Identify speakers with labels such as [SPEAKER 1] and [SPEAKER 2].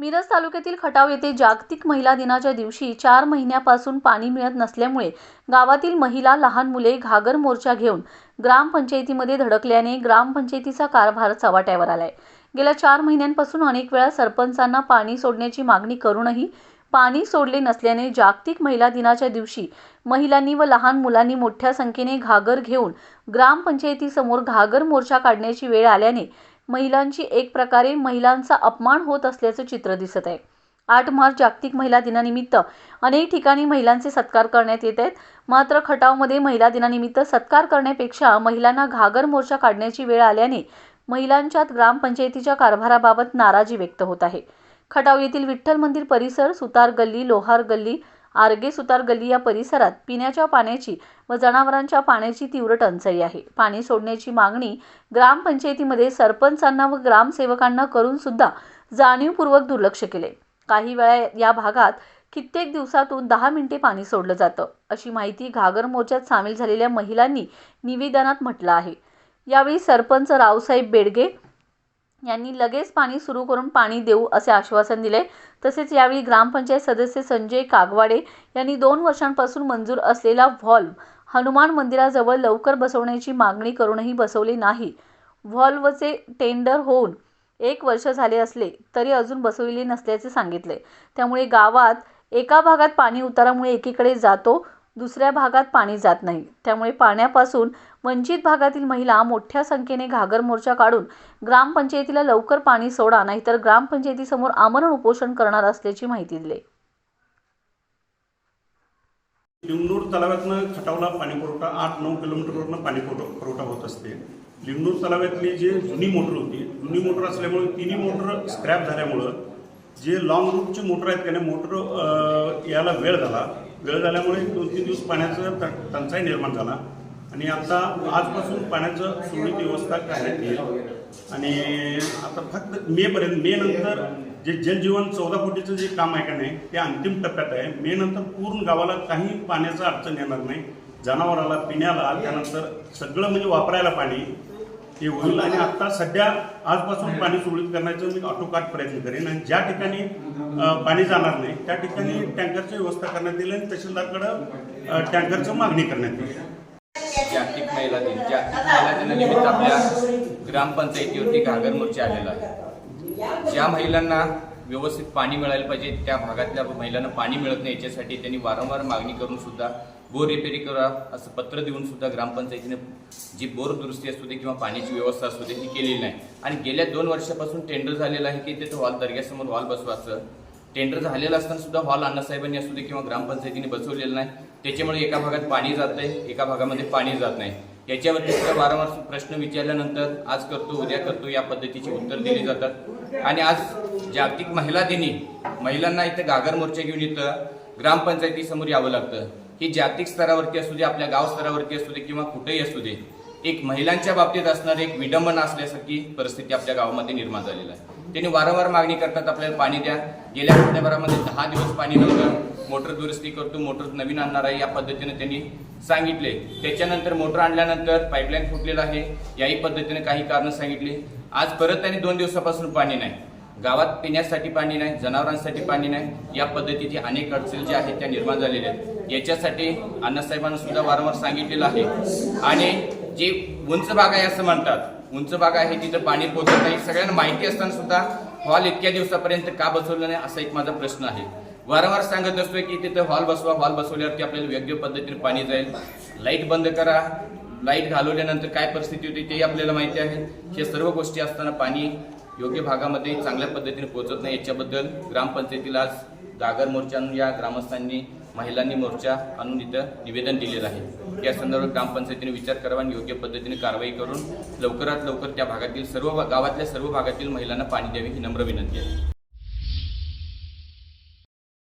[SPEAKER 1] मिरज तालुक्यातील खटाव येथे जागतिक महिला दिनाच्या दिवशी चार महिन्यापासून पाणी मिळत नसल्यामुळे गावातील महिला लहान मुले घागर मोर्चा घेऊन ग्रामपंचायतीमध्ये धडकल्याने ग्रामपंचायतीचा कारभार चव्हाट्यावर आलाय. गेल्या चार महिन्यांपासून अनेक वेळा सरपंचांना पाणी सोडण्याची मागणी करूनही पाणी सोडले नसल्याने जागतिक महिला दिनाच्या दिवशी महिलांनी व लहान मुलांनी मोठ्या संख्येने घागर घेऊन ग्रामपंचायतीसमोर घागर मोर्चा काढण्याची वेळ आल्याने महिलांची एक प्रकारे महिलांचा अपमान होत असल्याचं चित्र दिसत आहे. आठ मार्च जागतिक महिला दिनानिमित्त अनेक ठिकाणी महिलांचे सत्कार करण्यात येत आहेत. मात्र खटावमध्ये महिला दिनानिमित्त सत्कार करण्यापेक्षा महिलांना घागर मोर्चा काढण्याची वेळ आल्याने महिलांच्यात ग्रामपंचायतीच्या कारभाराबाबत नाराजी व्यक्त होत आहे. खटाव येथील विठ्ठल मंदिर परिसर सुतार गल्ली लोहार गल्ली आर्गे सुतार गल्ली या परिसरात पिण्याच्या पाण्याची व जनावरांच्या पाण्याची तीव्र टंचाई आहे. पाणी सोडण्याची मागणी ग्रामपंचायतीमध्ये सरपंचांना व ग्रामसेवकांना करून सुद्धा जाणीवपूर्वक दुर्लक्ष केले. काही वेळा या भागात कित्येक दिवसातून दहा मिनिटे पाणी सोडलं जातं अशी माहिती घागर मोर्चात सामील झालेल्या महिलांनी निवेदनात म्हटलं आहे. यावेळी सरपंच रावसाहेब बेडगे यांनी लगेच पाणी सुरू करून पाणी देऊ असे आश्वासन दिले. तसेच यावेळी ग्रामपंचायत सदस्य संजय कागवाडे यांनी दोन वर्षांपासून मंजूर असलेला व्हॉल्व हनुमान मंदिराजवळ लवकर बसवण्याची मागणी करूनही बसवले नाही. व्हॉल्वचे टेंडर होऊन एक वर्ष झाले असले तरी अजून बसविले नसल्याचे सांगितले. त्यामुळे गावात एका भागात पाणी उतारामुळे एकीकडे जातो दुसऱ्या भागात पाणी जात नाही. त्यामुळे पाण्यापासून वंचित भागातील महिला मोठ्या संख्येने घागर मोर्चा काढून ग्रामपंचायतीला लवकर पाणी सोडा नाहीतर ग्रामपंचायतीसमोर आमरण उपोषण करणार असल्याची माहिती दिली.
[SPEAKER 2] लिंगणूर तलावातनं खटावला पाणी पुरवठा आठ नऊ किलोमीटरवरनं पाणी पुरवठा होत असते. लिंगणूर तलावातली जे जुनी मोटर होती जुनी मोटर असल्यामुळे तिन्ही मोटर स्क्रॅप झाल्यामुळं जे लॉंग रूटची मोटर आहेत त्याने मोटर अं, यायला वेळ झाला. वेळ झाल्यामुळे दोन तीन दिवस पाण्याचं टंचाई निर्माण झाला. आणि आता आजपासून पाण्याचं सुरळीत व्यवस्था करण्यात येईल. आणि आता फक्त मेपर्यंत मे नंतर जे जलजीवन चौदा कोटीचं जे काम आहे का नाही ते अंतिम टप्प्यात आहे. मे नंतर पूर्ण गावाला काही पाण्याचं अडचण येणार नाही. जनावराला पिण्याला त्यानंतर सगळं म्हणजे वापरायला पाणी. हे होईल आणि आता सध्या आजपासून पाणी सुरळीत करण्याचं मी ऑटोकाट प्रयत्न करेन. आणि ज्या ठिकाणी पाणी जाणार नाही त्या ठिकाणी टँकरची व्यवस्था करण्यात येईल आणि तहसीलदारकडं टँकरची टँकरचं मागणी करण्यात येईल.
[SPEAKER 3] जागतिक महिला दिन जागतिक महिला दिनानिमित्त आपल्या ग्रामपंचायतीवरती घागर मोर्चा आलेला आहे. ज्या महिलांना व्यवस्थित पाणी मिळायला पाहिजे. त्या भागातल्या महिलांना पाणी मिळत नाही याच्यासाठी त्यांनी वारंवार मागणी करून सुद्धा बोर रिपेरी करा असं पत्र देऊन सुद्धा ग्रामपंचायतीने जी बोर दुरुस्ती असू दे किंवा पाण्याची व्यवस्था असू दे ती केलेली नाही. आणि गेल्या दोन वर्षापासून टेंडर झालेलं आहे की तिथं हॉल दर्ग्यासमोर हॉल बसवायचं. टेंडर झालेलं असताना सुद्धा हॉल अण्णासाहेबांनी असू दे किंवा ग्रामपंचायतीने बसवलेलं नाही. त्याच्यामुळे एका भागात पाणी जात आहे एका भागामध्ये पाणी जात नाही. याच्यावरती सुद्धा वारंवार प्रश्न विचारल्यानंतर आज करतो उद्या करतो या पद्धतीची उत्तर दिली जातात. आणि आज जागतिक महिला दिनी महिलांना इथं गागर मोर्चा घेऊन इथं ग्रामपंचायतीसमोर यावं लागतं. ही जागतिक स्तरावरती असू दे आपल्या गाव स्तरावरती असू दे किंवा कुठेही असू दे एक महिलांच्या बाबतीत असणारी एक विडंबना असल्यासारखी परिस्थिती आपल्या गावामध्ये निर्माण झालेली आहे. त्यांनी वारंवार मागणी करतात आपल्याला पाणी द्या. गेल्या आठवड्याभरामध्ये दहा दिवस पाणी नव्हतं. मोटर दुरुस्ती करतो मोटर नवीन आणणार आहे या पद्धतीने त्यांनी सांगितले. त्याच्यानंतर मोटर आणल्यानंतर पाईपलाईन फुटलेलं आहे. याही पद्धतीने काही कारणं सांगितली. आज परत त्यांनी दोन दिवसापासून पाणी नाही. गावात पिण्यासाठी पाणी नाही जनावरांसाठी पाणी नाही. या पद्धतीची अनेक अडचणी ज्या आहेत त्या निर्माण झालेल्या आहेत. याच्यासाठी अण्णासाहेबांना सुद्धा वारंवार सांगितलेलं आहे. आणि जे उंच भाग आहे असं म्हणतात. उंच भाग आहे तिथं पाणी पोहोचत नाही. सगळ्यांना माहिती असताना सुद्धा हॉल इतक्या दिवसापर्यंत का बसवलं नाही असा एक माझा प्रश्न आहे. वारंवार सांगत असतोय की तिथं हॉल बसवा हॉल बसवल्यावरती आपल्याला योग्य पद्धतीने पाणी जाईल. लाइट बंद करा. लाइट घालवल्यानंतर काय परिस्थिती होती तेही आपल्याला माहिती आहे. हे सर्व गोष्टी असताना पाणी योग्य भागामध्ये चांगल्या पद्धतीने पोहोचत नाही. याच्याबद्दल ग्रामपंचायतीला आज दागर मोर्चा या ग्रामस्थांनी महिलांनी मोर्चा आणून इथं निवेदन दिलेलं आहे. या संदर्भात ग्रामपंचायतीने विचार करावा आणि योग्य पद्धतीने कारवाई करून लवकरात लवकर त्या भागातील सर्व गावातल्या सर्व भागातील महिलांना पाणी द्यावे ही नम्र विनंती आहे.